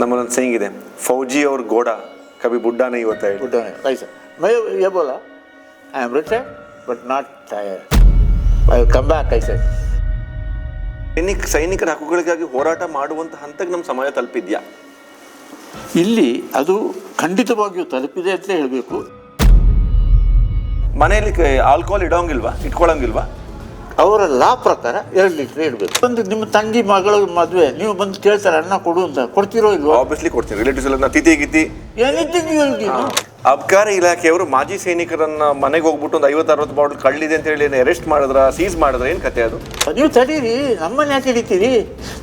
ನಮ್ಮಲ್ಲೊಂದು saying ಇದೆ ಫೌಜಿ ಅವ್ರ ಗೋಡ ಕಬಿ ಬುಡ್ಡಾನೆ ಇವತ್ತು. ಹೇಳಿ sir my I am but not I come back I sir ಸೈನಿಕ ಸೈನಿಕರ ಹಕ್ಕುಗಳಿಗಾಗಿ ಹೋರಾಟ ಮಾಡುವಂಥ ಹಂತಕ್ಕೆ ನಮ್ಮ ಸಮಯ ತಲುಪಿದ್ಯಾ? ಇಲ್ಲಿ ಅದು ಖಂಡಿತವಾಗಿಯೂ ತಲುಪಿದೆ ಅಂತ ಹೇಳಬೇಕು. ಮನೆಯಲ್ಲಿ ಆಲ್ಕೋಹಾಲ್ ಇಡೋಂಗಿಲ್ವಾ ಇಟ್ಕೊಳ್ಳೋಂಗಿಲ್ವಾ ಅವರ ಲಾ ಪ್ರಕಾರ ಎರಡು ಲೀಟ್ರ್ ಇಡಬೇಕು. ಒಂದು ನಿಮ್ಮ ತಂಗಿ ಮಗಳ ಮದುವೆ ನೀವು ಬಂದು ಕೇಳ್ತಾರೆ ಅಣ್ಣ ಕೊಡು ಅಂತ. ಕೊಡ್ತಿರೋ ಇಲ್ವಾ? ಆಬ್ವಿಯಸ್ಲಿ ಕೊಡ್ತೀನಿ. ರಿಲೇಟಿವ್ಸ್ ಎಲ್ಲ ತಿಥಿ ಗಿತಿ ಅಬ್ಕಾರಿ ಇಲಾಖೆಯವರು ಮಾಜಿ ಸೈನಿಕರನ್ನ ಮನೆಗೆ ಹೋಗ್ಬಿಟ್ಟು ಒಂದು ಐವತ್ತು ಅರವತ್ತು ಬಾಟಲ್ ಕಳ್ಳಿದೆ ಅಂತ ಹೇಳಿ ಅರೆಸ್ಟ್ ಮಾಡಿದ್ರ ಸೀಸ್ ಮಾಡಿದ್ರ ಏನು ಕತೆ ಅದು? ನೀವು ತಡೀರಿ. ನಮ್ಮನ್ನ ಯಾಕೆ ಹಿಡಿತೀರಿ?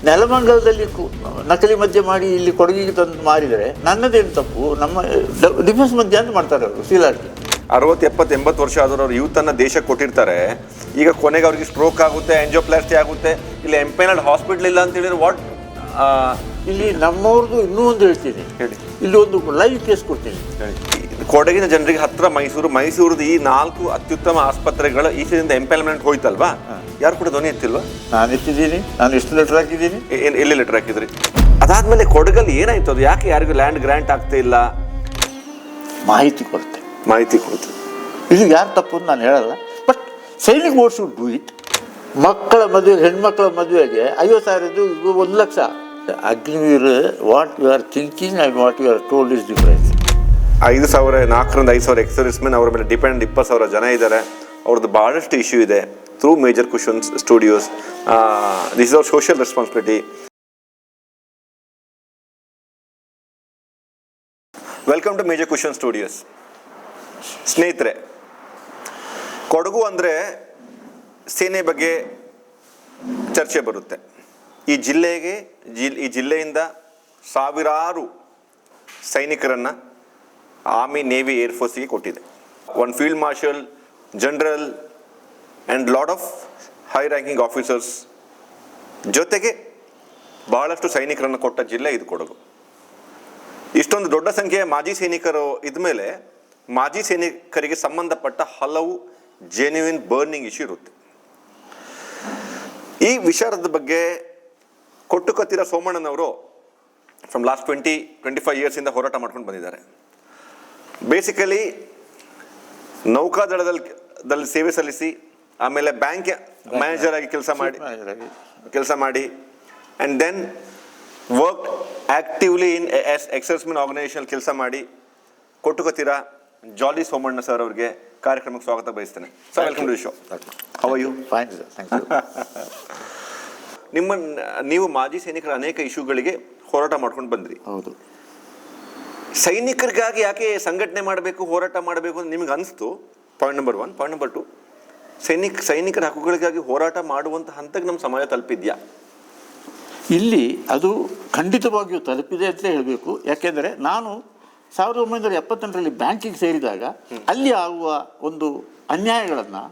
ನೆಲಮಂಗಲದಲ್ಲಿ ಕು- ನಕಲಿ ಮದ್ಯ ಮಾಡಿ ಇಲ್ಲಿ ಕೊಡಗಿಗೆ ತಂದು ಮಾರಿದರೆ ನನ್ನದೇನು ತಪ್ಪು? ನಮ್ಮ ಡಿಫೆನ್ಸ್ ಮದ್ಯ ಅಂತ ಮಾಡ್ತಾರೆ ಅವರು ಸೀಲಾರ್ಟಿ ಅರವತ್ತು ಎಪ್ಪತ್ತು ಎಂಬತ್ತು ವರ್ಷ ಆದರೂ ಅವ್ರು ಯೂತ್ ಅನ್ನ ದೇಶಕ್ಕೆ ಕೊಟ್ಟಿರ್ತಾರೆ. ಈಗ ಕೊನೆಗೆ ಅವ್ರಿಗೆ ಸ್ಟ್ರೋಕ್ ಆಗುತ್ತೆ ಎಂಜೋಪ್ಲಾಸ್ಟಿ ಆಗುತ್ತೆ ಇಲ್ಲಿ ಎಂಪೈನಲ್ಡ್ ಹಾಸ್ಪಿಟ್ಲ್ ಇಲ್ಲ ಅಂತ ಹೇಳಿದ್ರೆ ವಾಟ್ ಇಲ್ಲಿ ನಮ್ಮವ್ರದ್ದು ಇನ್ನೂ ಒಂದು ಹೇಳ್ತೀನಿ. ಹೇಳಿ. ಇಲ್ಲಿ ಒಂದು ಲೈವ್ ಕೇಸ್ ಕೊಡ್ತೀನಿ. ಹೇಳಿ. ಕೊಡಗಿನ ಜನರಿಗೆ ಹತ್ರ ಮೈಸೂರು ಮೈಸೂರದ್ದು ಈ ನಾಲ್ಕು ಅತ್ಯುತ್ತಮ ಆಸ್ಪತ್ರೆಗಳ ಈಚೆಯಿಂದ ಎಂಪೈಲ್ಮೆಂಟ್ ಹೋಯ್ತಲ್ವಾ? ಯಾರು ಕೂಡ ಧ್ವನಿ ಎತ್ತಿಲ್ವಾ? ನಾನು ಎತ್ತಿದ್ದೀನಿ. ನಾನು ಎಷ್ಟು ಲೆಟರ್ ಹಾಕಿದ್ದೀನಿ? ಎಲ್ಲಿ- ಲೆಟರ್ ಹಾಕಿದ್ರಿ? ಅದಾದಮೇಲೆ ಕೊಡಗಲ್ಲಿ ಏನಾಯ್ತು? ಅದು ಯಾಕೆ ಯಾರಿಗೂ ಲ್ಯಾಂಡ್ ಗ್ರ್ಯಾಂಟ್ ಆಗ್ತಾ ಇಲ್ಲ ಮಾಹಿತಿ ಕೊಡುತ್ತೆ. ಮಾಹಿತಿ ಕೊಡ್ತು ಇದು ಯಾರು ತಪ್ಪು ಅಂತ ನಾನು ಹೇಳಲ್ಲ. ಬಟ್ ಸೈನಿಕ್ ಓಡ್ಸು ಶುಡ್ ಡೂ ಇಟ್ ಮಕ್ಕಳ ಮದುವೆ ಹೆಣ್ಮಕ್ಳ ಮದುವೆಗೆ ಐವತ್ತು ಸಾವಿರದ್ದು ಇದು ಒಂದು lakh. Agniveer what you are thinking I what you are told is difference ಐದು ಸಾವಿರ ನಾಲ್ಕರಿಂದ ಐದು ಸಾವಿರ ಎಕ್ಸರ್ವಿಸ್ ಮೆನ್ ಅವರ ಮೇಲೆ ಡಿಪೆಂಡ್ ಇಪ್ಪತ್ತು ಸಾವಿರ ಜನ ಇದ್ದಾರೆ. ಅವ್ರದ್ದು ಭಾಳಷ್ಟು ಇಶ್ಯೂ ಇದೆ through major questions studios this is our social responsibility welcome to major question studios ಸ್ನೇಹಿತರೆ, ಕೊಡಗು ಅಂದರೆ ಸೇನೆ ಬಗ್ಗೆ ಚರ್ಚೆ ಬರುತ್ತೆ. ಈ ಜಿಲ್ಲೆಗೆ, ಜಿಲ್, ಈ ಜಿಲ್ಲೆಯಿಂದ ಸಾವಿರಾರು ಸೈನಿಕರನ್ನು ಆರ್ಮಿ ನೇವಿ ಏರ್ಫೋರ್ಸಿಗೆ ಕೊಟ್ಟಿದೆ. One field marshal general and lot of high ranking officers ಜೊತೆಗೆ ಬಹಳಷ್ಟು ಸೈನಿಕರನ್ನು ಕೊಟ್ಟ ಜಿಲ್ಲೆ ಇದು ಕೊಡಗು. ಇಷ್ಟೊಂದು ದೊಡ್ಡ ಸಂಖ್ಯೆಯ ಮಾಜಿ ಸೈನಿಕರು ಇದ್ಮೇಲೆ ಮಾಜಿ ಸೈನಿಕರಿಗೆ ಸಂಬಂಧಪಟ್ಟ ಹಲವು ಜೆನ್ಯುವಿನ್ ಬರ್ನಿಂಗ್ ಇಶ್ಯೂ ಇರುತ್ತೆ. ಈ ವಿಚಾರದ ಬಗ್ಗೆ ಕೊಟ್ಟು ಕತ್ತಿರ ಸೋಮಣ್ಣನವರು from last twenty twenty five ಇಯರ್ಸಿಂದ ಹೋರಾಟ ಮಾಡ್ಕೊಂಡು ಬಂದಿದ್ದಾರೆ. ಬೇಸಿಕಲಿ ನೌಕಾದಳದಲ್ಲಿ ದಲ್ಲಿ ಸೇವೆ ಸಲ್ಲಿಸಿ ಆಮೇಲೆ ಬ್ಯಾಂಕ್ ಮ್ಯಾನೇಜರ್ ಆಗಿ ಕೆಲಸ ಮಾಡಿ ಕೆಲಸ ಮಾಡಿ and then work actively in yes ex servicemen organisation ಕೆಲಸ ಮಾಡಿ ಕೊಟ್ಟುಕೊತೀರಾ ಜಾಲಿ ಸೋಮಣ್ಣ ಸರ್ ಅವರಿಗೆ ಕಾರ್ಯಕ್ರಮಕ್ಕೆ ಸ್ವಾಗತ ಬಯಸ್ತೇನೆ. Sir welcome to show how you fine sir thank you ನಿಮ್ಮ ನೀವು ಮಾಜಿ ಸೈನಿಕರ ಅನೇಕ ಇಶ್ಯೂಗಳಿಗೆ ಹೋರಾಟ ಮಾಡ್ಕೊಂಡು ಬಂದ್ರಿ. ಹೌದು. ಸೈನಿಕರಿಗಾಗಿ ಯಾಕೆ ಸಂಘಟನೆ ಮಾಡಬೇಕು ಹೋರಾಟ ಮಾಡಬೇಕು ಅಂತ ನಿಮಗೆ ಅನಿಸ್ತು? Point number one point number two ಸೈನಿಕ ಸೈನಿಕರ ಹಕ್ಕುಗಳಿಗಾಗಿ ಹೋರಾಟ ಮಾಡುವಂಥ ಹಂತಕ್ಕೆ ನಮ್ಮ ಸಮಾಜ ತಲುಪಿದ್ಯಾ? ಇಲ್ಲಿ ಅದು ಖಂಡಿತವಾಗಿಯೂ ತಲುಪಿದೆ ಅಂತ ಹೇಳಬೇಕು. ಯಾಕೆಂದರೆ ನಾನು ಸಾವಿರದ ಒಂಬೈನೂರ ಎಪ್ಪತ್ತೆಂಟರಲ್ಲಿ ಬ್ಯಾಂಕಿಗೆ ಸೇರಿದಾಗ ಅಲ್ಲಿ ಆಗುವ ಒಂದು ಅನ್ಯಾಯಗಳನ್ನು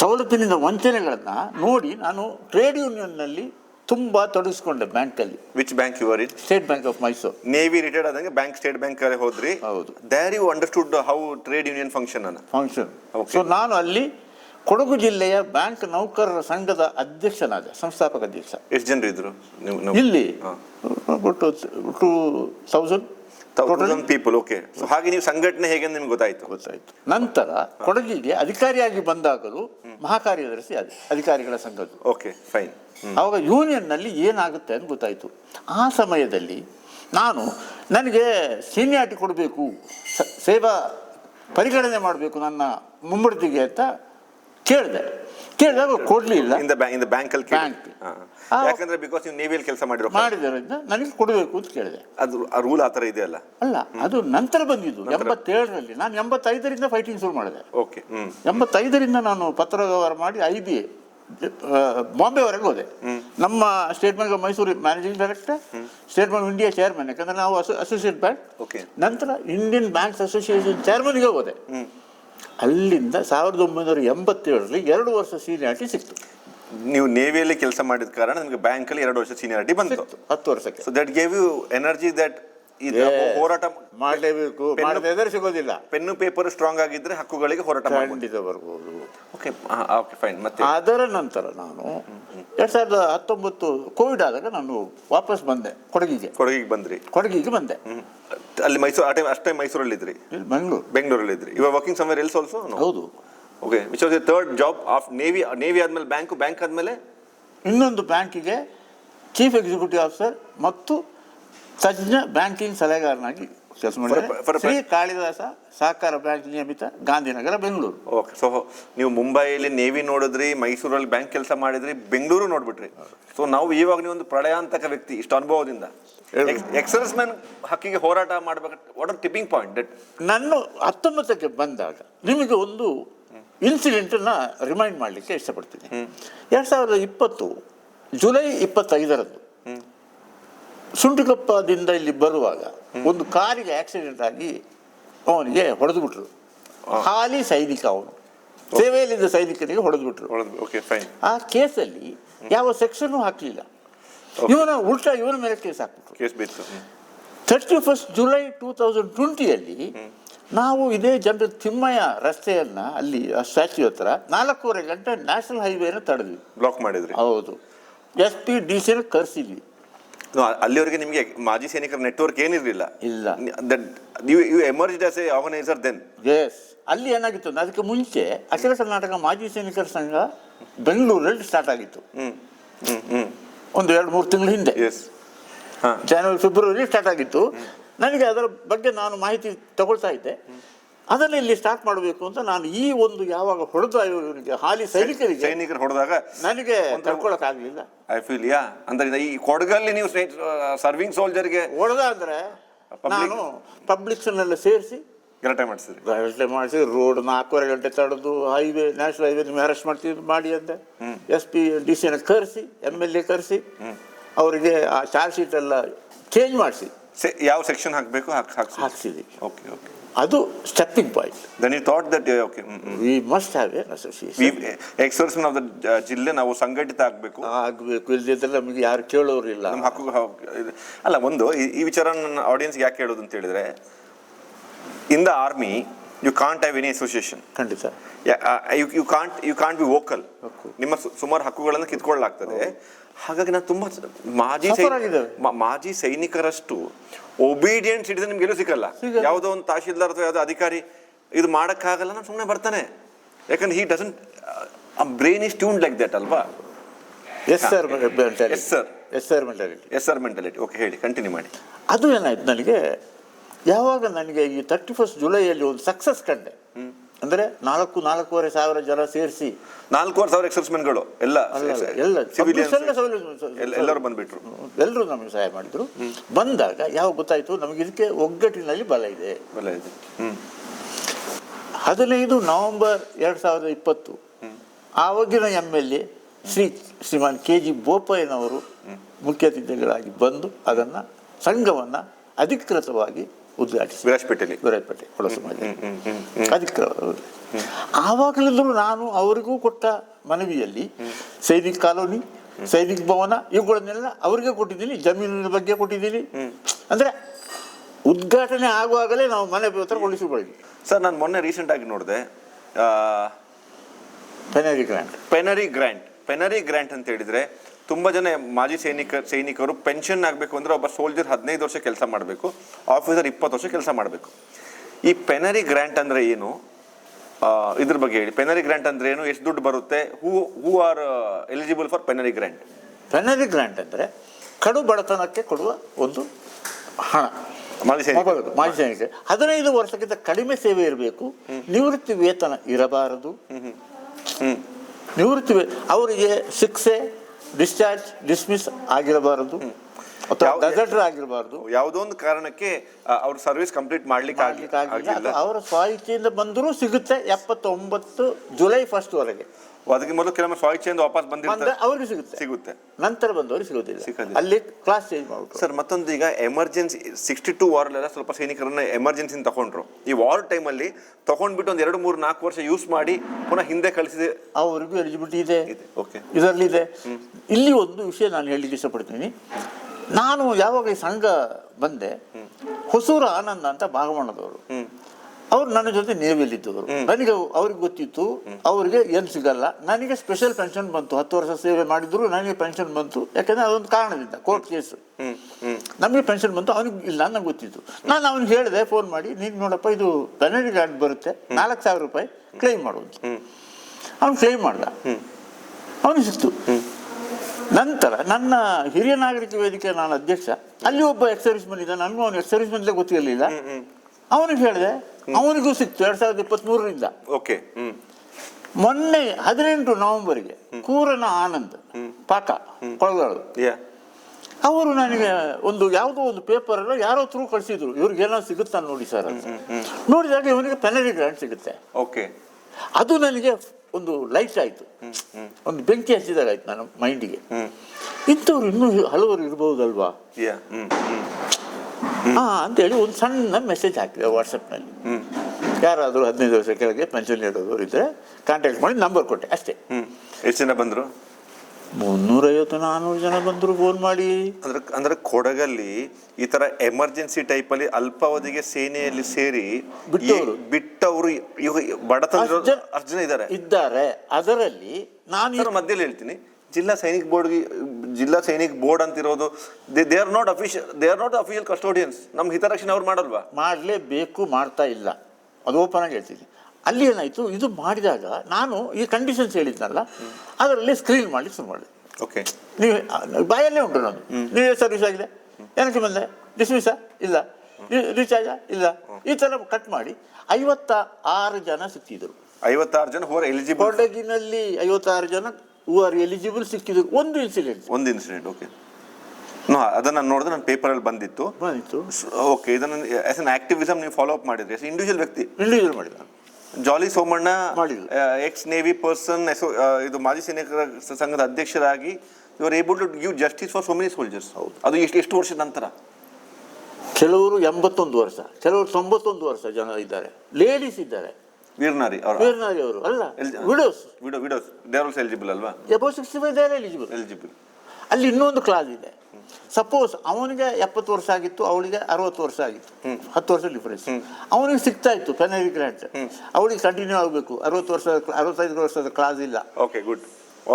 ಸವಲತ್ತಿನಿಂದ ವಂಚನೆಗಳನ್ನು ನೋಡಿ ನಾನು ಟ್ರೇಡ್ ಯೂನಿಯನ್ನಲ್ಲಿ ತುಂಬ ತೊಡಗಿಸ್ಕೊಂಡೆ ಬ್ಯಾಂಕಲ್ಲಿ. Which bank you are it state bank of Mysore navy retired ಆದಂಗೆ ಬ್ಯಾಂಕ್ ಸ್ಟೇಟ್ ಬ್ಯಾಂಕ್ ಹೋದ್ರಿ. ಹೌದು. There you understood how trade union function ಅನ್ನ. ಫಂಕ್ಷನ್. ಸೊ ನಾನು ಅಲ್ಲಿ ಕೊಡಗು ಜಿಲ್ಲೆಯ ಬ್ಯಾಂಕ್ ನೌಕರರ ಸಂಘದ ಅಧ್ಯಕ್ಷನಾದ ಸಂಸ್ಥಾಪಕ ಅಧ್ಯಕ್ಷ. ಎಷ್ಟು ಜನರು ಇದ್ರು ಇಲ್ಲಿ two thousand thousand people okay so ಹಾಗೆ ನೀವು ಸಂಘಟನೆ ಹೇಗೆ ಅಂತ ನಿಮ್ಗೆ ಗೊತ್ತಾಯ್ತು? ಗೊತ್ತಾಯ್ತು. ನಂತರ ಕೊಡಗಿಗೆ ಅಧಿಕಾರಿಯಾಗಿ ಬಂದಾಗಲೂ ಮಹಾಕಾರ್ಯದರ್ಶಿ ಅದೇ ಅಧಿಕಾರಿಗಳ ಸಂಘದ್ದು. ಓಕೆ ಫೈನ್ ಆವಾಗ ಯೂನಿಯನ್ನಲ್ಲಿ ಏನಾಗುತ್ತೆ ಅಂತ ಗೊತ್ತಾಯ್ತು. ಆ ಸಮಯದಲ್ಲಿ ನಾನು ನನಗೆ ಸೀನಿಯಾರಿಟಿ ಕೊಡಬೇಕು ಸೇವಾ ಪರಿಗಣನೆ ಮಾಡಬೇಕು ನನ್ನ ಮುಮ್ಮಡಿಗೆ ಅಂತ ಕೇಳಿದೆ. ಕೇಳಿದಾಗ ಕೊಡಲಿಲ್ಲ. In the bank in the bank ಅಲ್ಲಿ ಹಾ. ಯಾಕಂದ್ರೆ ಬಿಕಾಸ್ ನೀವು ನೇವಿಯಲ್ಲಿ ಕೆಲಸ ಮಾಡಿರೋ ಮಾಡಿದ್ದರಿಂದ ನನಗೆ ಕೊಡಬೇಕು ಅಂತ ಕೇಳಿದೆ. ಅದು ಆ ರೂಲ್ ಆ ಥರ ಇದೆಯಲ್ಲ? ಅಲ್ಲ ಅದು ನಂತರ ಬಂದಿದ್ದು ಎಂಬತ್ತೇಳರಲ್ಲಿ. ನಾನು ಎಂಬತ್ತೈದರಿಂದ ಫೈಟಿಂಗ್ ಶುರು ಮಾಡಿದೆ. ಓಕೆ ಎಂಬತ್ತೈದರಿಂದ ನಾನು ಪತ್ರ ವ್ಯವಹಾರ ಮಾಡಿ ಐ ಬಿ ಬಾಂಬೆವರೆಗೆ ಹೋದೆ. ನಮ್ಮ state bank of Mysore managing director state bank India chairman ಯಾಕಂದ್ರೆ ನಾವು ಅಸೋಸಿಯೇಟ್ ಬ್ಯಾಂಕ್ ಓಕೆ ನಂತರ ಇಂಡಿಯನ್ ಬ್ಯಾಂಕ್ಸ್ ಅಸೋಸಿಯೇಷನ್ ಚೇರ್ಮನ್ಗೆ ಹೋದೆ. ಅಲ್ಲಿಂದ ಸಾವಿರದ ಒಂಬೈನೂರ ಎಂಬತ್ತೇಳರಲ್ಲಿ ಎರಡು ವರ್ಷ ಸೀನಿಯಾರಿಟಿ ಸಿಕ್ತು. ನೀವು ನೇವಿಯಲ್ಲಿ ಕೆಲಸ ಮಾಡಿದ ಕಾರಣ ನಿಮಗೆ ಬ್ಯಾಂಕಲ್ಲಿ ಎರಡು ವರ್ಷ ಸೀನಿಯಾರಿಟಿ ಬಂತು. ಹತ್ತು ವರ್ಷಕ್ಕೆ. So that gave you energy that ಹೋರಾಟ ಮಾಡಲೇಬೇಕು ಮಾಡಿದ್ರೆ ಮಾಡದೆ ಸಿಗೋದಿಲ್ಲ. ಪೆನ್ನು ಪೇಪರ್ ಸ್ಟ್ರಾಂಗ್ ಆಗಿದ್ರೆ ಹಕ್ಕುಗಳಿಗೆ ಹೋರಾಟ ಖಂಡಿತ ಬರ್ಬೋದು. ಓಕೆ ಓಕೆ ಫೈನ್ ಮತ್ತೆ? ಅದರ ನಂತರ ನಾನು ಎರಡ್ ಸಾವಿರದ ಹತ್ತೊಂಬತ್ತು ಕೋವಿಡ್ ಆದಾಗ ನಾನು ವಾಪಸ್ ಬಂದೆ ಕೊಡಗಿಗೆ. ಕೊಡಗಿಗೆ ಬಂದ್ರಿ. ಕೊಡಗಿಗೆ ಬಂದೆ. ಅಲ್ಲಿ ಮೈಸೂರು ಆ ಟೈಮ್ ಅಷ್ಟೇ ಮೈಸೂರಲ್ಲಿ ಇದ್ರಿ ಬೆಂಗಳೂರು. ಬೆಂಗಳೂರಲ್ಲಿ ಇದ್ರಿ ಇವಾಗ ವರ್ಕಿಂಗ್ ಸಮ್ವೇರ್ ಎಲ್ಸ್ ಆಲ್ಸೋ ಹೌದು. Okay which was third job of navy navy ಆದಮೇಲೆ ಬ್ಯಾಂಕ್ ಬ್ಯಾಂಕ್ ಆದಮೇಲೆ? ಇನ್ನೊಂದು ಬ್ಯಾಂಕಿಗೆ ಚೀಫ್ ಎಕ್ಸಿಕ್ಯೂಟಿವ್ ಆಫೀಸರ್ ಮತ್ತು ತಜ್ಞ ಬ್ಯಾಂಕಿಂಗ್ ಸಲಹೆಗಾರನಾಗಿ ಕೆಲಸ ಮಾಡಿದ್ದಾರೆ ಶ್ರೀ ಕಾಳಿದಾಸ ಸಹಕಾರ ಬ್ಯಾಂಕ್ ನಿಯಮಿತ ಗಾಂಧಿನಗರ ಬೆಂಗಳೂರು. ಓಕೆ ಸೊ ನೀವು ಮುಂಬೈಯಲ್ಲಿ ನೇವಿ ನೋಡಿದ್ರಿ ಮೈಸೂರಲ್ಲಿ ಬ್ಯಾಂಕ್ ಕೆಲಸ ಮಾಡಿದ್ರಿ ಬೆಂಗಳೂರು ನೋಡ್ಬಿಟ್ರಿ. ಸೊ ನಾವು ಇವಾಗ ನೀವು ಒಂದು ಪ್ರಳಯಾಂತಕ ವ್ಯಕ್ತಿ ಇಷ್ಟು ಅನುಭವದಿಂದ. ಹೇಳು. ಎಕ್ಸರ್ಸ್ ಮ್ಯಾನ್ ಹಕ್ಕಿಗೆ ಹೋರಾಟ ಮಾಡಬೇಕು what are tipping point that ನನ್ನ ಹತ್ತೊಂಬತ್ತಕ್ಕೆ ಬಂದಾಗ ನಿಮಗೆ ಒಂದು ಇನ್ಸಿಡೆಂಟನ್ನು ರಿಮೈಂಡ್ ಮಾಡಲಿಕ್ಕೆ ಇಷ್ಟಪಡ್ತೀನಿ. ಎರಡು ಸಾವಿರದ ಇಪ್ಪತ್ತು ಜುಲೈ ಇಪ್ಪತ್ತೈದರಂದು ಸುಂಟಿಕೊಪ್ಪದಿಂದ ಇಲ್ಲಿ ಬರುವಾಗ ಒಂದು ಕಾರಿಗೆ ಆಕ್ಸಿಡೆಂಟ್ ಆಗಿ ಅವನಿಗೆ ಹೊಡೆದು ಬಿಟ್ರು ಹಾಲಿ ಸೈನಿಕ ಅವನು. ಸೇವೆಯಲ್ಲಿದ್ದ ಸೈನಿಕನಿಗೆ ಹೊಡೆದು ಬಿಟ್ರು ಓಕೆ ಫೈನ್ ಆ ಕೇಸಲ್ಲಿ ಯಾವ ಸೆಕ್ಷನ್ ಹಾಕಲಿಲ್ಲ. ಇವನ ಉಲ್ಟಾ ಇವನ ಮೇಲೆ ಕೇಸ್ ಹಾಕ್ಬಿಟ್ರು ಕೇಸ್ ಬಿತ್ತು. Thirty first July two thousand ಟ್ವೆಂಟಿಯಲ್ಲಿ ನಾವು ಇದೇ ಜನರ ತಿಮ್ಮಯ್ಯ ರಸ್ತೆಯನ್ನ ಅಲ್ಲಿ ಆ ಸ್ಟ್ಯಾಚ್ಯೂ ಹತ್ರ ನಾಲ್ಕೂವರೆ ಗಂಟೆ ನ್ಯಾಷನಲ್ ಹೈವೇನ ತಡೆದ್ವಿ. ಬ್ಲಾಕ್ ಮಾಡಿದ್ರಿ. ಹೌದು. ಎಸ್ ಪಿ ಡಿ ಸಿನ ಕರೆಸಿದ್ವಿ. ಅಲ್ಲಿವರೆಗೆ ನಿಮಗೆ ಮಾಜಿ ಸೈನಿಕರ ನೆಟ್ವರ್ಕ್ ಏನಿರಲಿಲ್ಲ. ಇಲ್ಲ. That you emerge as a organiser then yes ಅಲ್ಲಿ ಏನಾಗಿತ್ತು ಅದಕ್ಕೆ ಮುಂಚೆ ಅಖಿಲ ಕರ್ನಾಟಕ ಮಾಜಿ ಸೈನಿಕರ ಸಂಘ ಬೆಂಗಳೂರಲ್ಲಿ ಸ್ಟಾರ್ಟ್ ಆಗಿತ್ತು. ಹ್ಞೂ ಹ್ಞೂ ಹ್ಮ್. ಒಂದು ಎರಡು ಮೂರು ತಿಂಗಳ ಹಿಂದೆ. ಜನವರಿ ಫೆಬ್ರವರಿ ಸ್ಟಾರ್ಟ್ ಆಗಿತ್ತು. ನನಗೆ ಅದರ ಬಗ್ಗೆ ನಾನು ಮಾಹಿತಿ ತಗೊಳ್ತಾ ಇದ್ದೆ. ಅದನ್ನು ಇಲ್ಲಿ ಸ್ಟಾರ್ಟ್ ಮಾಡಬೇಕು ಅಂತ ನಾನು ಈ ಒಂದು ಯಾವಾಗ ಹೊಡೆದ ಇವರಿಗೆ ಹಾಲಿ ಸೈನಿಕರಿಗೆ ಸೈನಿಕರು ಹೊಡೆದಾಗ ನನಗೆ ತಡ್ಕೊಳಕ್ಕಾಗಲಿಲ್ಲ ಐ ಫೀಲ್ ಯಾ ಅಂದ್ರೆ ಈ ಕೊಡಗಲ್ಲಿ ನೀವು ಸರ್ವಿಂಗ್ ಸೋಲ್ಜರ್ಗೆ ಹೊಡೆದ ಅಂದರೆ ನಾನು ಪಬ್ಲಿಕ್ಸನ್ನೆಲ್ಲ ಸೇರಿಸಿ ಗಲಾಟೆ ಮಾಡಿಸಿದ್ರಿ? ಗಲಾಟೆ ಮಾಡಿಸಿ ರೋಡ್ ನಾಲ್ಕೂವರೆ ಗಂಟೆ ತಡೆದು ಹೈವೇ ನ್ಯಾಷನಲ್ ಹೈವೇ ನಿಮ್ಗೆ ಅರೆಸ್ಟ್ ಮಾಡ್ತೀವಿ ಮಾಡಿ ಅಂದೆ. ಎಸ್ ಪಿ ಡಿ ಸಿನ ಕರೆಸಿ ಎಂ ಎಲ್ ಎ ಕರೆಸಿ. ಅವರಿಗೆ ಆ ಚಾರ್ಜ್ ಶೀಟ್ ಎಲ್ಲ ಚೇಂಜ್ ಮಾಡಿಸಿ. ಯಾವ ಸೆಕ್ಷನ್ ಹಾಕಬೇಕು ಹಾಕಿ ಹಾಕ್ಸಿ ಹಾಕ್ಸಿದ್ವಿ. Okay okay. ಅದು stepping point. Then you thought that okay we must have an association of the ಜಿಲ್ಲೆ ನಾವು ಸಂಘಟಿತ ಆಗಬೇಕು. ಆಗಬೇಕು ಇಲ್ಲದಿದ್ದರೆ ನಮಗೆ ಯಾರು ಕೇಳೋರಿಲ್ಲ ನಮ್ಮ ಹಕ್ಕು ಅಲ್ಲ ಒಂದು ಈ- ಈ ವಿಚಾರ ನನ್ನ ಆಡಿಯನ್ಸ್ಗೆ ಯಾಕೆ ಹೇಳೋದು ಅಂತ ಹೇಳಿದ್ರೆ in the army you can't have any association ಖಂಡಿತ. You you can't you can't be vocal. ನಿಮ್ಮ ಸುಮಾರು ಹಕ್ಕುಗಳನ್ನು ಕಿತ್ಕೊಳ್ಳಲಾಗ್ತದೆ. ಹಾಗಾಗಿ ನಾನು ತುಂಬಾ ಮಾಜಿ ಮಾಜಿ ಸೈನಿಕರಷ್ಟು ಒಬಿಡಿಯಂಟ್ ಸಿಟಿಸನ್ ನಿಮ್ಗೆ ಎಲ್ಲೂ ಸಿಕ್ಕಲ್ಲ. ಯಾವುದೋ ಒಂದು ತಹಶೀಲ್ದಾರ್ ಅಥವಾ ಯಾವುದೋ ಅಧಿಕಾರಿ ಇದು ಮಾಡೋಕ್ಕಾಗಲ್ಲ ನಾನು ಸುಮ್ಮನೆ ಬರ್ತಾನೆ. ಯಾಕಂದ್ರೆ he doesn't brain is tune like that ಅಲ್ವಾ? Yes sir yes sir yes sir mentality yes sir mentality okay ಹೇಳಿ ಕಂಟಿನ್ಯೂ ಮಾಡಿ. ಅದು ಏನಾಯ್ತು ನನಗೆ? ಯಾವಾಗ ನನಗೆ ಈ ತರ್ಟಿ ಫಸ್ಟ್ ಜುಲೈಯಲ್ಲಿ ಒಂದು ಸಕ್ಸಸ್ ಕಂಡೆ? ಅಂದರೆ ನಾಲ್ಕು ನಾಲ್ಕೂವರೆ ಸಾವಿರ ಜನ ಸೇರಿಸಿ. ನಾಲ್ಕೂವರೆ ಸಾವಿರ ಎಕ್ಸರ್ಸ್ಮೆನ್ಗಳು ಎಲ್ಲ ಎಲ್ಲ ಎಲ್ಲರೂ ಬಂದ್ಬಿಟ್ರು. ಎಲ್ಲರೂ ನಮಗೆ ಸಹಾಯ ಮಾಡಿದ್ರು. ಬಂದಾಗ ಯಾವಾಗ ಗೊತ್ತಾಯಿತು? ನಮಗೆ ಇದಕ್ಕೆ ಒಗ್ಗಟ್ಟಿನಲ್ಲಿ ಬಲ ಇದೆ. ಬಲ ಇದೆ. ಹದಿನೈದು ನವೆಂಬರ್ ಎರಡು ಸಾವಿರದ ಇಪ್ಪತ್ತು. ಆವಾಗಿನ M L A Shri Shriman K G ಬೋಪಯ್ಯನವರು ಮುಖ್ಯ ಅತಿಥಿಗಳಾಗಿ ಬಂದು ಅದನ್ನು ಸಂಘವನ್ನು ಅಧಿಕೃತವಾಗಿ ಉದ್ಘಾಟಿಸಿ ವಿರಾಜಪೇಟೆಯಲ್ಲಿ ವಿರಾಜಪೇಟೆ ಹೊಳ ಸಮಾಜ ಅದಕ್ಕೆ ಆವಾಗಲಿಂದಲೂ ನಾನು ಅವರಿಗೂ ಕೊಟ್ಟ ಮನವಿಯಲ್ಲಿ ಸೈನಿಕ್ ಕಾಲೋನಿ ಸೈನಿಕ್ ಭವನ ಇವುಗಳನ್ನೆಲ್ಲ ಅವರಿಗೆ ಕೊಟ್ಟಿದ್ದೀನಿ ಜಮೀನಿನ ಬಗ್ಗೆ ಕೊಟ್ಟಿದ್ದೀನಿ. ಅಂದರೆ ಉದ್ಘಾಟನೆ ಆಗುವಾಗಲೇ ನಾವು ಮನೆ ಹತ್ರ ಉಳಿಸಿಕೊಳ್ಳಿ ಸರ್ ನಾನು ಮೊನ್ನೆ ರೀಸೆಂಟ್ ಆಗಿ ನೋಡಿದೆ penury grand penury grant penury grant ಅಂತ ಹೇಳಿದ್ರೆ ತುಂಬ ಜನ ಮಾಜಿ ಸೈನಿಕ ಸೈನಿಕರು ಪೆನ್ಷನ್ ಆಗಬೇಕು ಅಂದರೆ ಒಬ್ಬ ಸೋಲ್ಜರ್ ಹದಿನೈದು ವರ್ಷ ಕೆಲಸ ಮಾಡಬೇಕು ಆಫೀಸರ್ ಇಪ್ಪತ್ತು ವರ್ಷ ಕೆಲಸ ಮಾಡಬೇಕು. ಈ ಪೆನರಿ ಗ್ರ್ಯಾಂಟ್ ಅಂದರೆ ಏನು? ಇದ್ರ ಬಗ್ಗೆ ಹೇಳಿ. ಪೆನರಿ ಗ್ರ್ಯಾಂಟ್ ಅಂದ್ರೆ ಏನು? ಎಷ್ಟು ದುಡ್ಡು ಬರುತ್ತೆ? Who who are eligible for penury grant penury grant ಅಂದರೆ ಕಡು ಬಡತನಕ್ಕೆ ಕೊಡುವ ಒಂದು ಹಣ. ಮಾಜಿ ಸೈನಿಕ. ಮಗಳು ಮಾಜಿ ಸೈನಿಕ. ಹದಿನೈದು ವರ್ಷಕ್ಕಿಂತ ಕಡಿಮೆ ಸೇವೆ ಇರಬೇಕು. ನಿವೃತ್ತಿ ವೇತನ ಇರಬಾರದು. ನಿವೃತ್ತಿ ಅವರಿಗೆ ಶಿಕ್ಷೆ ಡಿಸ್ಚಾರ್ಜ್ ಡಿಸ್ಮಿಸ್ ಆಗಿರಬಾರದು. ಅಥವಾ ಡೆಸರ್ಟರ್ ಆಗಿರಬಾರದು. ಯಾವುದೋ ಒಂದು ಕಾರಣಕ್ಕೆ ಅವ್ರ ಸರ್ವಿಸ್ ಕಂಪ್ಲೀಟ್ ಮಾಡ್ಲಿಕ್ಕೆ ಆಗ್ಲಿಕ್ಕೆ ಅವರ ಸ್ವಾಯಿತಿಯಿಂದ ಬಂದರೂ ಸಿಗುತ್ತೆ ಎಪ್ಪತ್ತೊಂಬತ್ತು ಜುಲೈ ಫಸ್ಟ್ ವರೆಗೆ. ಅದಕ್ಕೆ ಮೊದಲು ಕೆಲವೊಮ್ಮೆ ಸ್ವಾಯಿಚ್ಛೆಯಿಂದ ವಾಪಸ್ ಬಂದ್ರೆ ಬಂದಿರ್ತಾರೆ ಅವ್ರಿಗೆ ಸಿಗುತ್ತೆ. ಸಿಗುತ್ತೆ. ನಂತರ ಬಂದವರು ಸಿಗುತ್ತೆ ಸಿಗೋದಿಲ್ಲ. ಅಲ್ಲಿ ಕ್ಲಾಸ್ ಚೇಂಜ್ ಸರ್ ಮತ್ತೊಂದು ಈಗ ಎಮರ್ಜೆನ್ಸಿ ಸಿಕ್ಸ್ಟಿ ಟು ವಾರಲ್ಲೆಲ್ಲ ಸ್ವಲ್ಪ ಸೈನಿಕರನ್ನ ಎಮರ್ಜೆನ್ಸಿ ತಗೊಂಡ್ರು. ಈ ವಾರ್ ಟೈಮಲ್ಲಿ ತಗೊಂಡ್ಬಿಟ್ಟು ಒಂದು ಎರಡು ಮೂರು ನಾಲ್ಕು ವರ್ಷ ಯೂಸ್ ಮಾಡಿ ಪುನಃ ಹಿಂದೆ ಕಳಿಸಿದೆ. ಅವರಿಗೂ ಎಲಿಜಿಬಿಲಿಟಿ ಇದೆ. ಓಕೆ ಇದರಲ್ಲಿದೆ ಇಲ್ಲಿ ಒಂದು ವಿಷಯ ನಾನು ಹೇಳಲಿಕ್ಕೆ ಇಷ್ಟಪಡ್ತೀನಿ. ನಾನು ಯಾವಾಗ ಈ ಸಂಘ ಬಂದೆ ಹೊಸೂರು ಆನಂದ ಅಂತ ಭಾಗಮಣ್ಣದವರು ಹ್ಮ್. ಅವ್ರು ನನ್ನ ಜೊತೆ ನೇವಿಯಲ್ಲಿದ್ದವರು ನನಗೆ ಅವ್ರಿಗೆ ಗೊತ್ತಿತ್ತು. ಅವ್ರಿಗೆ ಏನು ಸಿಗಲ್ಲ. ನನಗೆ ಸ್ಪೆಷಲ್ ಪೆನ್ಷನ್ ಬಂತು. ಹತ್ತು ವರ್ಷ ಸೇವೆ ಮಾಡಿದ್ರು ನನಗೆ ಪೆನ್ಷನ್ ಬಂತು. ಯಾಕಂದ್ರೆ ಅದೊಂದು ಕಾರಣದಿಂದ ಕೋರ್ಟ್ ಕೇಸ್ ನಮಗೆ ಪೆನ್ಷನ್ ಬಂತು ಅವ್ನಿಗೆ ಇಲ್ಲ ನನಗೆ ಗೊತ್ತಿತ್ತು. ನಾನು ಅವ್ನಿಗೆ ಹೇಳಿದೆ ಫೋನ್ ಮಾಡಿ ನೀನು ನೋಡಪ್ಪ ಇದು ಪೆನಲ್ಟಿ ಕಾರ್ಡ್ ಬರುತ್ತೆ. ನಾಲ್ಕು ಸಾವಿರ ರೂಪಾಯಿ ಕ್ಲೈಮ್ ಮಾಡುವಂತ ಅವ್ನು ಕ್ಲೈಮ್ ಮಾಡ್ದ. ಅವನು ಸಿಕ್ತು. ನಂತರ ನನ್ನ ಹಿರಿಯ ನಾಗರಿಕ ವೇದಿಕೆ ನಾನು ಅಧ್ಯಕ್ಷ ಅಲ್ಲಿ ಒಬ್ಬ ಎಕ್ಸ್ ಮನ್ ಇದ್ದ. ನನಗೂ ಅವನು ಎಕ್ಸ್ ಸರ್ವಿಸ್ಮನ್ಲೇ ಗೊತ್ತಿರಲಿಲ್ಲ. ಅವನಿಗೆ ಹೇಳಿದೆ ಅವನಿಗೂ ಸಿಕ್ತು ಎರಡ್ ಸಾವಿರದ ಇಪ್ಪತ್ಮೂರರಿಂದ. ಓಕೆ ಮೊನ್ನೆ ಹದಿನೆಂಟು ನವೆಂಬರ್ಗೆ ಕೂರನ ಆನಂದ್ ಪಾಕ ಕೊಳಗಾಳು. ಯಾ ಅವರು ನನಗೆ ಒಂದು ಯಾವುದೋ ಒಂದು ಪೇಪರ್ ಅಲ್ಲ ಯಾರೋ ಥ್ರೂ ಕಳಿಸಿದ್ರು. ಇವ್ರಿಗೆ ಏನೋ ಸಿಗುತ್ತಾ ನೋಡಿ ಸರ್ ಅಂತ. ನೋಡಿದಾಗ ಇವನಿಗೆ ಪೆನರಿ ಗ್ರಾಂಟ್ ಸಿಗುತ್ತೆ. ಓಕೆ. ಅದು ನನಗೆ ಒಂದು ಲೈಟ್ ಆಯಿತು. ಒಂದು ಬೆಂಕಿ ಹಚ್ಚಿದಾಗಾಯ್ತು ನನ್ನ ಮೈಂಡಿಗೆ ಇಂಥವ್ರು ಇನ್ನೂ ಹಲವರು ಇರ್ಬೋದಲ್ವಾ? ಹ್ಮ್. ಅಂತೇಳಿ ಒಂದು ಸಣ್ಣ ಮೆಸೇಜ್ ಹಾಕಿದೆ ವಾಟ್ಸಪ್ನಲ್ಲಿ ಹ್ಞೂ ಯಾರಾದರೂ ಹದಿನೈದು ವರ್ಷ ಕೆಳಗೆ ಪೆನ್ಷನ್ ನೀಡೋದವ್ರು ಇದ್ದರೆ ಕಾಂಟ್ಯಾಕ್ಟ್ ಮಾಡಿ ನಂಬರ್ ಕೊಟ್ಟೆ ಅಷ್ಟೇ. ಹ್ಮ್. ಎಷ್ಟು ಜನ ಬಂದ್ರು? ಮುನ್ನೂರೈವತ್ತು ನಾನ್ನೂರು ಜನ ಬಂದರು ಫೋನ್ ಮಾಡಿ. ಅಂದ್ರೆ ಅಂದ್ರೆ ಕೊಡಗಲ್ಲಿ ಈ ತರ ಎಮರ್ಜೆನ್ಸಿ ಟೈಪ್ ಅಲ್ಲಿ ಅಲ್ಪಾವಧಿಗೆ ಸೇನೆಯಲ್ಲಿ ಸೇರಿ ಬಿಟ್ಟವರು. ಬಿಟ್ಟವರು ಇವಾಗ ಬಡತನ ಅರ್ಜುನ ಜನ- ಅಷ್ಟು ಜನ ಇದ್ದಾರೆ. ಇದ್ದಾರೆ. ಅದರಲ್ಲಿ ನಾನು ಮಧ್ಯದಲ್ಲಿ ಹೇಳ್ತೀನಿ. ಜಿಲ್ಲಾ Sainik board Zilla Sainik board ಅಂತಿರೋದು they are not official they are not official custodians ನಮ್ಮ ಹಿತರಕ್ಷಣೆ ಅವ್ರು ಮಾಡಲ್ವಾ? ಮಾಡಲೇಬೇಕು ಮಾಡ್ತಾ ಇಲ್ಲ. ಅದು ಓಪನ್ ಆಗಿ ಹೇಳ್ತೀನಿ. ಅಲ್ಲಿ ಏನಾಯಿತು ಇದು ಮಾಡಿದಾಗ ನಾನು ಈ ಕಂಡೀಷನ್ಸ್ ಹೇಳಿದ್ನಲ್ಲ ಅದರಲ್ಲಿ ಸ್ಕ್ರೀನ್ ಮಾಡಿ ಶುರು ಮಾಡಿದೆ ಓಕೆ ನೀವು ಬಾಯಲ್ಲೇ ಉಂಟು ನಾನು. ನೀವೇ ಸರ್ವಿಸ್ ಆಗಿದೆ? ಏನಕ್ಕೆ ಬಂದೆ? ಡಿಸ್ಮಿಸ ಇಲ್ಲ. ರೀಚಾರ್ಜ ಇಲ್ಲ. ಈ ಥರ ಕಟ್ ಮಾಡಿ ಐವತ್ತ ಆರು ಜನ ಸಿಕ್ಕಿದ್ರು. ಐವತ್ತಾರು ಜನ ಹೊರ ಎಲಿಜಿಬಲ್ ಕೊಡಗಿನಲ್ಲಿ ಐವತ್ತಾರು ಜನ ಹೂ ಆರ್ ಎಲಿಜಿಬಲ್ ಸಿಕ್ಕಿದ್ರು ಒಂದು ಇನ್ಸಿಡೆಂಟ್ ಒಂದು ಇನ್ಸಿಡೆಂಟ್ ಓಕೆ ನೋ ಅದನ್ನ ನಾನು ನೋಡಿದ್ರೆ ನನ್ನ ಪೇಪರಲ್ಲಿ ಬಂದಿತ್ತು. ಬಂದಿತ್ತು ಓಕೆ ಇದನ್ನ ಆಸ್ ಅನ್ ಆಕ್ಟಿವಿಸಮ್ ನೀವು ಫಾಲೋ ಅಪ್ ಮಾಡಿದ್ರಿ ಇಂಡಿವಿಜುವಲ್ ವ್ಯಕ್ತಿ. ಇಂಡಿವಿಜುವಲ್ ಮಾಡಿದ ಜಾಲಿ ಸೋಮಣ್ಣ. ಎಕ್ಸ್ ನೇವಿ ಪರ್ಸನ್ ಇದು ಮಾಜಿ ಸೈನಿಕರ ಸಂಘದ ಅಧ್ಯಕ್ಷರಾಗಿ you are able to give justice for so many soldiers ಅದು ಎಷ್ಟು ಎಷ್ಟು ವರ್ಷದ ನಂತರ? ಕೆಲವರು ಎಂಬತ್ತೊಂದು ವರ್ಷ ಕೆಲವರು ತೊಂಬತ್ತೊಂದು ವರ್ಷ ಜನ ಇದ್ದಾರೆ. ಲೇಡೀಸ್ ಇದ್ದಾರೆ. ವೀರ್ನಾರಿ ಅವರು. ವೀರ್ನಾರಿ ಅವರು ಅಲ್ಲ widows. Widow widows. They're also eligible ಅಲ್ವಾ? Above sixty five they're eligible eligible ಅಲ್ಲಿ ಇನ್ನೊಂದು ಕ್ಲಾಸ್ ಇದೆ. ಸಪೋಸ್ ಅವನಿಗೆ ಎಪ್ಪತ್ತು ವರ್ಷ ಆಗಿತ್ತು ಅವಳಿಗೆ ಅರವತ್ತು ವರ್ಷ ಆಗಿತ್ತು. ಹತ್ತು ವರ್ಷ ಡಿಫರೆನ್ಸ್ ಅವನಿಗೆ ಸಿಗ್ತಾ ಇತ್ತು ಪೆನರಿ ಗ್ರಾಂಟ್ ಅವಳಿಗೆ ಕಂಟಿನ್ಯೂ ಆಗಬೇಕು. ಅರವತ್ತು ವರ್ಷದ ಅರವತ್ತೈದು ವರ್ಷದ ಕ್ಲಾಸ್ ಇಲ್ಲ. ಓಕೆ ಗುಡ್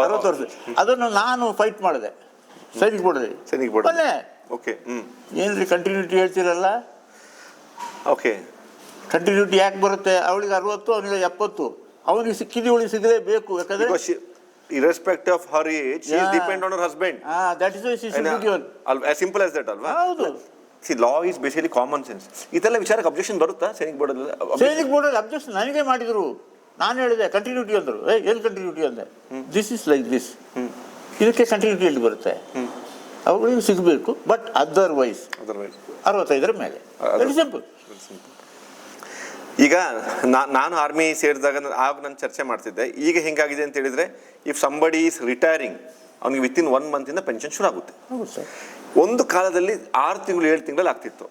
ಅರವತ್ತು ವರ್ಷ. ಅದನ್ನು ನಾನು ಫೈಟ್ ಮಾಡಿದೆ. ಸೈನಿಕ್ ಕೊಡಿದೆ ಸೈನಿಕ್ ಬೋರ್ಡ್ ಮೊನ್ನೆ ಓಕೆ ಹ್ಮ್. ಏನ್ರಿ ಕಂಟಿನ್ಯೂಟಿ ಹೇಳ್ತಿರಲ್ಲ? ಓಕೆ ಕಂಟಿನ್ಯೂಟಿ ಯಾಕೆ ಬರುತ್ತೆ? ಅವಳಿಗೆ ಅರವತ್ತು ಅವನಿಗೆ ಎಪ್ಪತ್ತು. ಅವನಿಗೆ ಸಿಕ್ಕಿದ್ದು ಅವಳಿಗೆ ಸಿಗಲೇಬೇಕು ಯಾಕಂದ್ರೆ irrespective irrespective of her age she is Yeah. depend on her husband. That is why she should be given as simple as that ಅಲ್ವಾ? ಹೌದು. See law is basically common sense ಇದೆಲ್ಲ ವಿಚಾರಕ್ಕೆ ಅಬ್ಜೆಕ್ಷನ್ ಬರುತ್ತಾ? ಸೈನಿಕ್ ಬೋರ್ಡ್ ಸೈನಿಕ್ ಬೋರ್ಡಲ್ಲಿ objection ನನಗೆ ಮಾಡಿದ್ರು. ನಾನು ಹೇಳಿದೆ ಕಂಟಿನ್ಯೂಟಿ ಅಂದರು. ಏ ಏನು ಕಂಟಿನ್ಯೂಟಿ ಅಂದೆ. ದಿಸ್ ಇಸ್ ಲೈಕ್ ದಿಸ್ ಇದಕ್ಕೆ ಕಂಟಿನ್ಯೂಟಿ ಎಲ್ಲಿ ಬರುತ್ತೆ? ಅವುಗಳಿಗೆ ಸಿಗಬೇಕು ಬಟ್ ಅದರ್ವೈಸ್ ಅದರ್ವೈಸ್ ಅರವತ್ತೈದರ ಮೇಲೆ. ವೆರಿ ಸಿಂಪಲ್ ಈಗ ನಾ- ನಾನು ಆರ್ಮಿ ಸೇರಿದಾಗ ಆಗ ನಾನು ಚರ್ಚೆ ಮಾಡ್ತಿದ್ದೆ. ಈಗ ಹೆಂಗಾಗಿದೆ ಅಂತ ಹೇಳಿದ್ರೆ ಇಫ್ ಸಂಬಡಿ ಈಸ್ ರಿಟೈರಿಂಗ್ ಅವ್ನಿಗೆ ವಿತ್ ಇನ್ ಒನ್ ಮಂತಿಂದ ಪೆನ್ಷನ್ ಶುರು ಆಗುತ್ತೆ. ಒಂದು ಕಾಲದಲ್ಲಿ ಆರು ತಿಂಗಳು ಏಳು ತಿಂಗಳಲ್ಲಿ ಆಗ್ತಿತ್ತು.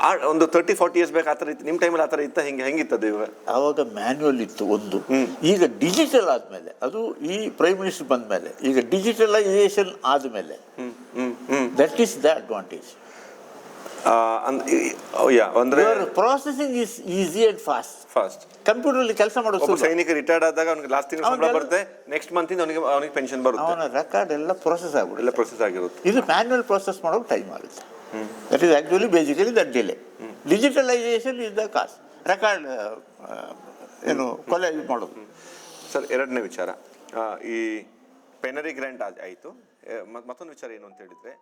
ಆ ಒಂದು ತರ್ಟಿ ಫಾರ್ಟಿ ಇಯರ್ಸ್ ಬೇಕು ಆ ಥರ ಇತ್ತು. ನಿಮ್ಮ ಟೈಮಲ್ಲಿ ಆ ಥರ ಇತ್ತ? ಹೆಂಗೆ ಹೆಂಗಿತ್ತದು ಇವಾಗ? ಆವಾಗ ಮ್ಯಾನ್ಯುವಲ್ ಇತ್ತು ಒಂದು. ಈಗ ಡಿಜಿಟಲ್ ಆದಮೇಲೆ ಅದು ಈ ಪ್ರೈಮ್ ಮಿನಿಸ್ಟರ್ ಬಂದ ಮೇಲೆ ಈಗ ಡಿಜಿಟಲೈಸೇಷನ್ ಆದಮೇಲೆ that is the advantage yeah ಅಂದ್ರೆ processing is easy and fast fast ಅಲ್ಲಿ ಕೆಲಸ ಮಾಡೋದು ಸೈನಿಕ ರಿಟೈರ್ಡ್ ಆದಾಗ ಅವ್ನಿಗೆ ಲಾಸ್ಟ್ ತಿಂಗಳು ಸಂಬಳ ಬರುತ್ತೆ ನೆಕ್ಸ್ಟ್ ಮಂತ್ ಇಂದ ಅವನಿಗೆ ಅವನಿಗೆ ಪೆನ್ಷನ್ ಬರುತ್ತೆ. ಅವನ ರೆಕಾರ್ಡ್ ಎಲ್ಲ ಪ್ರೊಸೆಸ್ ಎಲ್ಲ ಆಗ್ಬಿಡುತ್ತೆ ಪ್ರೊಸೆಸ್ ಆಗಿರುತ್ತೆ. ಇದು ಮ್ಯಾನ್ಯುವಲ್ ಪ್ರೊಸೆಸ್ ಮಾಡೋಕೆ ಟೈಮ್ ಆಗುತ್ತೆ. That is actually basically that delay digitalisation is the cost record ಏನು ಕೊಲೆ ಮಾಡೋದು. ಸರ್ ಎರಡನೇ ವಿಚಾರ. ಈ ಪೆನರಿ ಗ್ರ್ಯಾಂಟ್ ಆಯಿತು. ಮತ್ತೊಂದು ವಿಚಾರ ಏನು ಅಂತ ಹೇಳಿದ್ರೆ